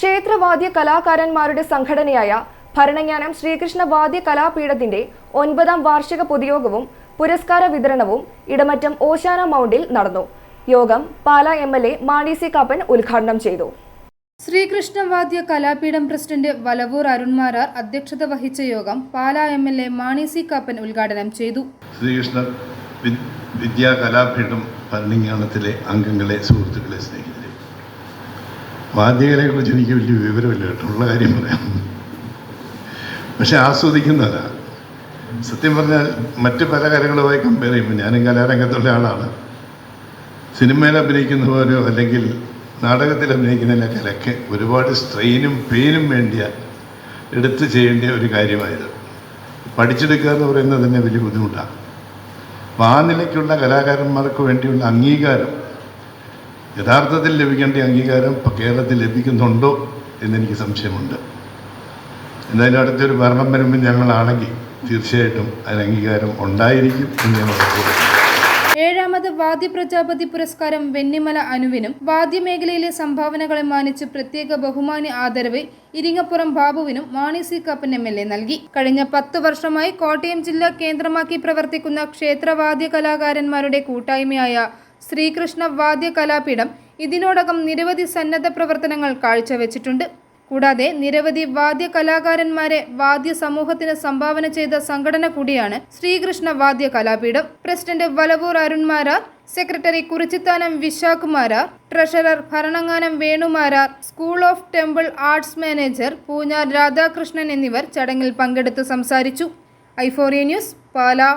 ക്ഷേത്രവാദ്യ കലാകാരന്മാരുടെ സംഘടനയായ ഭരണജ്ഞാനം ശ്രീകൃഷ്ണ വാദ്യ കലാപീഠത്തിന്റെ ഒൻപതാം വാർഷിക പൊതുയോഗവും പുരസ്കാര വിതരണവും ഇടമറ്റം ഓശാന മൗണ്ടിൽ നടന്നു. യോഗം Pala M L A Mani C Kappan ഉദ്ഘാടനം ചെയ്തു. ശ്രീകൃഷ്ണവാദ്യ കലാപീഠം പ്രസിഡന്റ് വലവൂർ അരുൺമാരാർ അധ്യക്ഷത വഹിച്ച യോഗം Pala M L A Mani C Kappan ഉദ്ഘാടനം ചെയ്തു. ശ്രീകൃഷ്ണ വിദ്യാ കലാപീഠം ഭരണങ്ങാനത്തിലെ അംഗങ്ങളെ സുഹൃത്തുക്കളെ സ്നേഹിതരെ വാദ്യകലയെ കുറിച്ച് എനിക്ക് വലിയ വിവരമില്ല കേട്ടോ. ഉള്ള കാര്യം പറയാം. പക്ഷെ ആസ്വദിക്കുന്നതാ. സത്യം പറഞ്ഞാൽ മറ്റ് പല കലകളുമായി കമ്പയർ ചെയ്യുമ്പോൾ ഞാനും കലാരംഗത്തുള്ള ആളാണ് സിനിമയിൽ അഭിനയിക്കുന്ന പോലെയോ അല്ലെങ്കിൽ നാടകത്തിൽ അഭിനയിക്കുന്ന കലയ്ക്ക് ഒരുപാട് സ്ട്രെയിനും പെയിനും വേണ്ടിയ എടുത്ത് ചെയ്യേണ്ട ഒരു കാര്യമായത്. പഠിച്ചെടുക്കുക എന്ന് പറയുന്നത് തന്നെ വലിയ ബുദ്ധിമുട്ടാണ് അപ്പോൾ ആ നിലയ്ക്കുള്ള കലാകാരന്മാർക്ക് വേണ്ടിയുള്ള അംഗീകാരം യഥാർത്ഥത്തിൽ ലഭിക്കേണ്ട അംഗീകാരം ഇപ്പോൾ കേരളത്തിൽ ലഭിക്കുന്നുണ്ടോ എന്നെനിക്ക് സംശയമുണ്ട് എന്തായാലും അടുത്തൊരു ഭരണം വരുമ്പോൾ ഞങ്ങളാണെങ്കിൽ തീർച്ചയായിട്ടും അതിന് അംഗീകാരം ഉണ്ടായിരിക്കും എന്ന് ഉറപ്പുവരുത്തുന്നു. ഏഴാമത് വാദ്യ പ്രജാപതി പുരസ്കാരം വെന്നിമല അനുവിനും വാദ്യമേഖലയിലെ സംഭാവനകളെ മാനിച്ച് പ്രത്യേക ബഹുമാനി ആദരവ് Iringappuram ബാബുവിനും Mani C Kappan M L A നൽകി കഴിഞ്ഞ പത്ത് വർഷമായി കോട്ടയം ജില്ല കേന്ദ്രമാക്കി പ്രവർത്തിക്കുന്ന ക്ഷേത്രവാദ്യ കലാകാരന്മാരുടെ കൂട്ടായ്മയായ ശ്രീകൃഷ്ണ വാദ്യ കലാപീഠം ഇതിനോടകം നിരവധി സന്നദ്ധ പ്രവർത്തനങ്ങൾ കാഴ്ചവെച്ചിട്ടുണ്ട്. കൂടാതെ നിരവധി വാദ്യ കലാകാരന്മാരെ വാദ്യ സമൂഹത്തിന് സംഭാവന ചെയ്ത സംഘടന കൂടിയാണ് Sreekrishna Vadya Kalapeetham. President Valavoor Arunmarar secretary Kurichithanam Visakhumarar treasurer Bharananganam Venumarar school of temple arts manager Poonjar Radhakrishnan എന്നിവർ ചടങ്ങിൽ പങ്കെടുത്ത് സംസാരിച്ചു. ഐഫോറിയ ന്യൂസ് പാലാ.